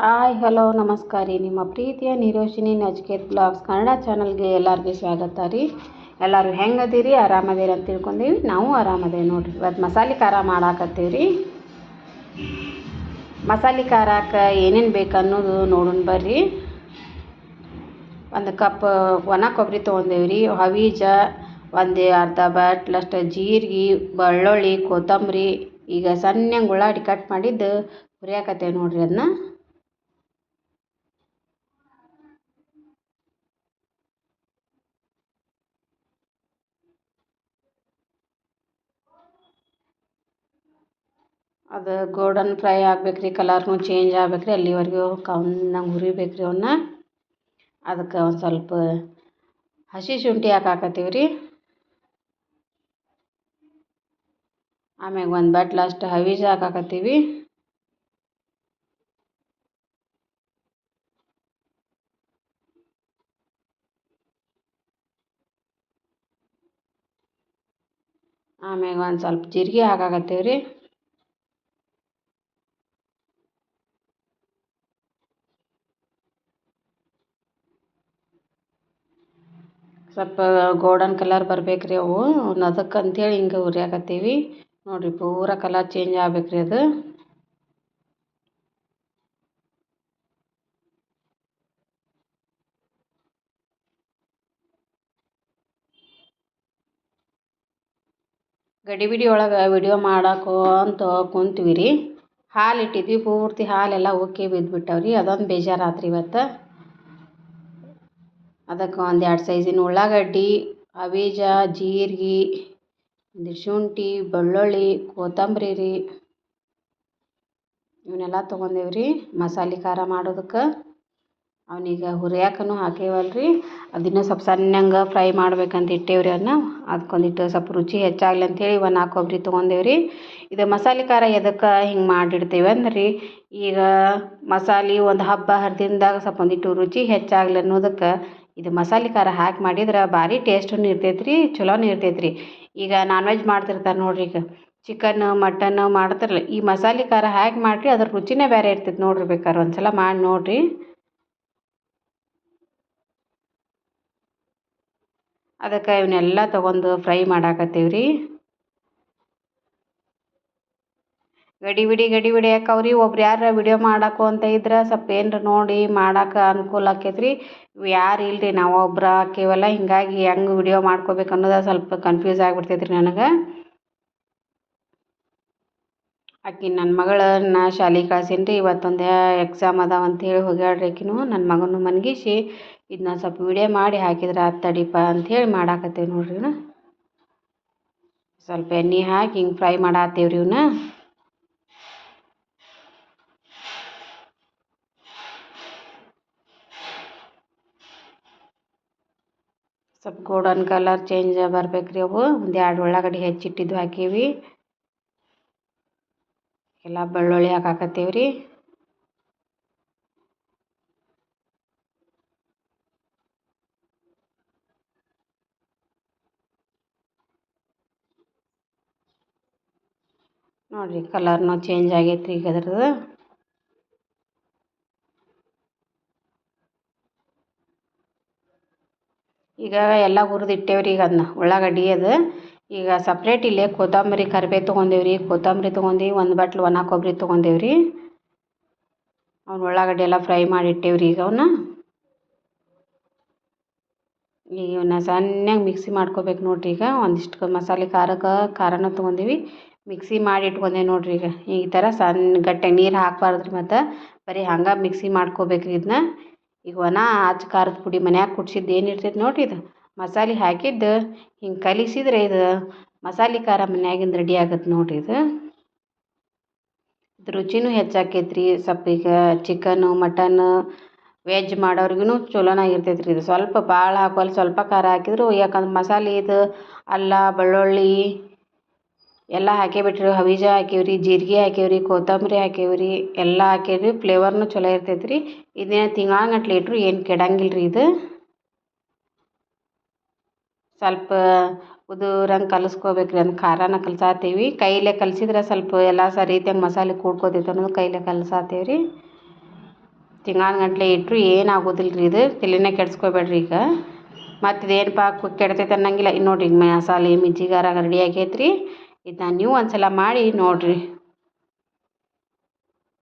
Hi, hello, ನಮಸ್ಕಾರ ರೀ. ನಿಮ್ಮ ಪ್ರೀತಿಯ ನಿರೋಶಿನಿ ನಚಿಕೇತ್ ಬ್ಲಾಗ್ಸ್ ಕನ್ನಡ ಚಾನಲ್ಗೆ ಎಲ್ಲರಿಗೂ ಸ್ವಾಗತ ರೀ. ಎಲ್ಲರೂ ಹೆಂಗೆ ಅದೀರಿ ಆರಾಮದೀರಿ ಅಂತ ತಿಳ್ಕೊಂಡೀವಿ. ನಾವು ಆರಾಮದೇವಿ ನೋಡಿರಿ. ಇವತ್ತು ಮಸಾಲೆ ಖಾರ ಮಾಡಾಕತ್ತೀವಿ ರೀ. ಮಸಾಲೆ ಖಾರಕ್ಕೆ ಏನೇನು ಬೇಕು ಅನ್ನೋದು ನೋಡೋಣ ಬರ್ರಿ. ಒಂದು ಕಪ್ ಒಣ ಕೊಬ್ಬರಿ ತೊಗೊಂಡೇವಿ ರೀ. ಹವೀಜ, ಒಂದು ಅರ್ಧ ಬಟ್ಲಷ್ಟ ಜೀರಿಗೆ, ಬೆಳ್ಳುಳ್ಳಿ, ಕೊತ್ತಂಬರಿ, ಈಗ ಸಣ್ಣ ಉಳ್ಳಾಡಿ ಕಟ್ ಮಾಡಿದ್ದು ಹುರಿಯಾಕತ್ತೇವೆ ನೋಡಿರಿ ಅದನ್ನ ಅದು ಗೋಲ್ಡನ್ ಫ್ರೈ ಆಗ್ಬೇಕು ರೀ ಕಲರ್ನು ಚೇಂಜ್ ಆಗ್ಬೇಕು ರೀ ಅಲ್ಲಿವರೆಗೂ ಕಮ್ನಂಗೆ ಹುರಿಬೇಕು ರೀ ಅವನ್ನ ಅದಕ್ಕೆ ಒಂದು ಸ್ವಲ್ಪ ಹಸಿ ಶುಂಠಿ ಹಾಕಾಕತ್ತೀವಿ ರೀ ಆಮ್ಯಾಗ ಒಂದು ಬಟ್ಲಷ್ಟು ಹವೀಜ ಹಾಕಾಕತ್ತೀವಿ ಆಮ್ಯಾಗ ಒಂದು ಸ್ವಲ್ಪ ಜೀರಿಗೆ ಹಾಕಾಕತ್ತೀವಿ ರೀ ಸ್ವಲ್ಪ ಗೋಲ್ಡನ್ ಕಲರ್ ಬರ್ಬೇಕು ರೀ ಅವು ಅದಕ್ಕೆ ಅಂಥೇಳಿ ಹಿಂಗೆ ಹುರಿಯಾಕತ್ತೀವಿ ನೋಡಿರಿ ಪೂರ ಕಲರ್ ಚೇಂಜ್ ಆಗ್ಬೇಕು ರೀ ಅದು ಗಡಿಬಿಡಿ ಒಳಗೆ ವಿಡಿಯೋ ಮಾಡಾಕೋ ಅಂತ ಕುಂತೀವಿ ರೀ ಹಾಲು ಇಟ್ಟಿದ್ವಿ. ಪೂರ್ತಿ ಹಾಲೆಲ್ಲ ಉಕ್ಕಿ ಬಿದ್ದುಬಿಟ್ಟವ್ರಿ ಅದೊಂದು ಬೇಜಾರಾತ್ರಿ ಇವತ್ತು. ಅದಕ್ಕೆ ಒಂದು ಎರಡು ಸೈಜಿನ ಉಳ್ಳಾಗಡ್ಡಿ, ಅವೇಜ, ಜೀರಿಗೆ ಒಂದು ಶುಂಠಿ ಬೆಳ್ಳುಳ್ಳಿ, ಕೊತ್ತಂಬರಿ ರೀ. ಇವನ್ನೆಲ್ಲ ತೊಗೊಂಡೇವಿ ರೀ ಮಸಾಲೆ ಖಾರ ಮಾಡೋದಕ್ಕೆ. ಅವನೀಗ ಹುರಿಯಾಕನು ಹಾಕೇವಲ್ಲ ರೀ ಅದನ್ನು ಸ್ವಲ್ಪ ಸಣ್ಣಂಗೆ ಫ್ರೈ ಮಾಡ್ಬೇಕಂತ ಇಟ್ಟೇವ್ರಿ ಅದನ್ನ ಅದಕ್ಕೊಂದಿಟ್ಟು ಸ್ವಲ್ಪ ರುಚಿ ಹೆಚ್ಚಾಗಲಿ ಅಂಥೇಳಿ ಒಂದು ನಾಲ್ಕು ಕೊಬ್ಬರಿ ತೊಗೊಂಡೇವಿ ರೀ. ಇದು ಮಸಾಲೆ ಖಾರ ಎದಕ್ಕೆ ಹಿಂಗೆ ಮಾಡಿಡ್ತೇವೆ ಅಂದ್ರೆ. ಈಗ ಮಸಾಲೆ ಒಂದು ಹಬ್ಬ ಹರಿದಿನದಾಗ ಸ್ವಲ್ಪ ಒಂದಿಟ್ಟು ರುಚಿ ಹೆಚ್ಚಾಗಲಿ ಅನ್ನೋದಕ್ಕೆ ಇದು ಮಸಾಲೆ ಖಾರ ಹಾಕಿ ಮಾಡಿದ್ರೆ ಭಾರಿ ಟೇಸ್ಟೂ ಇರ್ತೈತೆ ರೀ ಚಲೋನು ಇರ್ತೈತೆ ರೀ ಈಗ ನಾನ್ ವೆಜ್ ಮಾಡ್ತಿರ್ತಾರೆ ನೋಡ್ರಿ ಈಗ. ಚಿಕನ್ ಮಟನ್ ಮಾಡ್ತಾರಲ್ಲ, ಈ ಮಸಾಲೆ ಖಾರ ಹಾಕಿ ಮಾಡಿರಿ, ಅದ್ರ ರುಚಿನೇ ಬೇರೆ ಇರ್ತೈತೆ ನೋಡ್ರಿ ಬೇಕಾದ್ರೆ ಒಂದು ಸಲ ಮಾಡಿ ನೋಡಿರಿ. ಅದಕ್ಕೆ ಇವನ್ನೆಲ್ಲ ತೊಗೊಂಡು ಫ್ರೈ ಮಾಡಾಕತ್ತೀವಿ ರೀ ಗಡಿ ಬಿಡಿ ಗಡಿ ಬಿಡಿ ಯಾಕವ್ರಿ ಒಬ್ರು ಯಾರ ವಿಡಿಯೋ ಮಾಡಾಕು ಅಂತ ಇದ್ರೆ ಸ್ವಲ್ಪ ಏನ್ರ ನೋಡಿ ಮಾಡಾಕ ಅನುಕೂಲ ಆಕೈತೆ ರೀ ಯಾರು ಇಲ್ರಿ, ನಾವು ಒಬ್ರು ಆಕೇವಲ್ಲ ಹಿಂಗಾಗಿ ಹೆಂಗೆ ವಿಡಿಯೋ ಮಾಡ್ಕೋಬೇಕು ಅನ್ನೋದು ಸ್ವಲ್ಪ ಕನ್ಫ್ಯೂಸ್ ಆಗಿಬಿಡ್ತೈತೆ ರೀ ನನಗೆ. ಆಕಿ ನನ್ನ ಮಗಳನ್ನ ಶಾಲೆಗೆ ಕಳ್ಸೀನಿ ರೀ ಇವತ್ತೊಂದು ಎಕ್ಸಾಮ್ ಅದಾವ ಅಂತೇಳಿ ಹೋಗ್ಯಾಳ್ರಿ ಆಕಿನೂ ನನ್ನ ಮಗನೂ ಮನ್ಗಿಸಿ ಇದನ್ನ ಸ್ವಲ್ಪ ವಿಡಿಯೋ ಮಾಡಿ ಹಾಕಿದ್ರೆ ಆತು ತಡಿಪ ಅಂಥೇಳಿ ಮಾಡಾಕತ್ತೀವಿ ನೋಡ್ರಿ ಇವನ್ನ ಸ್ವಲ್ಪ ಎಣ್ಣೆ ಹಾಕಿ ಹಿಂಗೆ ಫ್ರೈ ಮಾಡತ್ತೇವ್ರಿ ಇವನ್ನ ಸ್ವಲ್ಪ ಗೋಲ್ಡನ್ ಕಲರ್ ಚೇಂಜ್ ಬರ್ಬೇಕು ರೀ ಅವು. ಒಂದು ಎರಡು ಉಳ್ಳಾಗಡ್ಡಿ ಹೆಚ್ಚಿಟ್ಟಿದ್ದು ಹಾಕೀವಿ. ಎಲ್ಲ ಬೆಳ್ಳುಳ್ಳಿ ಹಾಕಾಕತ್ತೀವಿ ರೀ ನೋಡಿರಿ ಕಲರ್ನು ಚೇಂಜ್ ಆಗೈತೆ ಈಗ ಅದ್ರದ್ದು. ಈಗ ಎಲ್ಲ ಹುರಿದು ಇಟ್ಟೇವ್ರಿ ಈಗ ಅದನ್ನ ಉಳ್ಳಾಗಡ್ಡಿ ಅದು. ಈಗ ಸಪ್ರೇಟ್ ಇಲ್ಲೇ ಕೊತ್ತಂಬರಿ, ಕರಿಬೇವು ತೊಗೊಂಡೇವ್ರಿ. ರೀ ಕೊತ್ತಂಬರಿ ತೊಗೊಂಡು ಒಂದು ಬಟ್ಲು ಒಣ ಕೊಬ್ಬರಿ ತೊಗೊಂಡೇವ್ರಿ. ರೀ ಅವ್ನ ಉಳ್ಳಾಗಡ್ಡಿ ಎಲ್ಲ ಫ್ರೈ ಮಾಡಿ ಇಟ್ಟೇವ್ರಿ ಈಗ ಅವನ್ನ ಈಗ ಇವನ್ನ ಸಣ್ಣಗೆ ಮಿಕ್ಸಿ ಮಾಡ್ಕೋಬೇಕು ನೋಡ್ರಿ ಈಗ. ಒಂದಿಷ್ಟು ಮಸಾಲೆ ಖಾರಕ್ಕೆ ಖಾರನ ತೊಗೊಂಡೀವಿ. ಮಿಕ್ಸಿ ಮಾಡಿ ಇಟ್ಕೊಂಡೆ ನೋಡ್ರಿ ಈಗ. ಈ ಥರ ಸಣ್ಣ ಗಟ್ಟೆ ನೀರು ಹಾಕಬಾರ್ದ್ರಿ ರೀ ಮತ್ತು. ಬರೀ ಹಂಗೆ ಮಿಕ್ಸಿ ಮಾಡ್ಕೋಬೇಕು ರೀ ಇದನ್ನ ಈಗ ಒಣ ಆಚ ಖಾರದ ಪುಡಿ ಮನ್ಯಾಗ ಕುಟ್ಸಿದ್ದು ಏನು ಇರ್ತೈತೆ ನೋಡಿರಿ ಇದು? ಮಸಾಲೆ ಹಾಕಿದ್ದು, ಹಿಂಗೆ ಕಲಿಸಿದ್ರೆ ಇದು ಮಸಾಲೆ ಖಾರ ಮನ್ಯಾಗಿಂದ ರೆಡಿ ಆಗತ್ತೆ ನೋಡಿರಿ ಇದು. ಇದು ರುಚಿನೂ ಹೆಚ್ಚಾಕೈತೆ ರೀ ಸ್ವಲ್ಪ ಈಗ ಚಿಕನು ಮಟನ್ ವೆಜ್ ಮಾಡೋರಿಗೂ ಚಲೋನಾಗಿರ್ತೈತೆ ರೀ ಇದು. ಸ್ವಲ್ಪ ಭಾಳ ಹಾಕೋಲ್ಲ ಸ್ವಲ್ಪ ಖಾರ ಹಾಕಿದ್ರು, ಯಾಕಂದ್ರೆ ಮಸಾಲೆ ಇದು ಅಲ್ಲ, ಬೆಳ್ಳುಳ್ಳಿ ಎಲ್ಲ ಹಾಕೇಬಿಟ್ರಿ ಹವೀಜ ಹಾಕೀವಿ ರೀ ಜೀರಿಗೆ ಹಾಕೀವಿ ರೀ ಕೊತ್ತಂಬರಿ ಹಾಕೀವಿ ರೀ ಎಲ್ಲ ಹಾಕೀವಿ ಫ್ಲೇವರ್ನು ಚಲೋ ಇರ್ತೈತೆ ರೀ ಇದನ್ನ ತಿಂಗಳಾನ್ಗಟ್ಲೆ ಇಟ್ಟರು ಏನು ಕೆಡಂಗಿಲ್ಲ ರೀ ಇದು. ಸ್ವಲ್ಪ ಉದುರಂಗೆ ಕಲಸ್ಕೋಬೇಕು ರೀ ಅಂದ್ರೆ ಖಾರನ ಕಲ್ಸಾತ್ತೀವಿ ಕೈಲೇ ಕಲಸಿದ್ರೆ ಸ್ವಲ್ಪ ಎಲ್ಲ ಸರಿತ್ಯಂಗೆ ಮಸಾಲೆ ಕೂಡ್ಕೋತೈತೆ ಅನ್ನೋದು ಕೈಲೇ ಕಲ್ಸಾತೀವಿ ರೀ ತಿಂಗಳಾನುಗಟ್ಲೆ ಇಟ್ಟರು ಏನು ರೀ ಇದು. ತಲೆನೇ ಕೆಡ್ಸ್ಕೊಬೇಡ್ರಿ ಈಗ. ಮತ್ತು ಇದೇನಪ್ಪ ಕೆಡ್ತೈತೆ ಅನ್ನಂಗಿಲ್ಲ. ಇನ್ನು ನೋಡಿರಿ ಮಸಾಲೆ ಮಿಜ್ಜಿಗಾರಾಗ ರೆಡಿ ಆಗೈತೆ ರೀ ಇದನ್ನ ನೀವು ಒಂದು ಸಲ ಮಾಡಿ ನೋಡಿರಿ.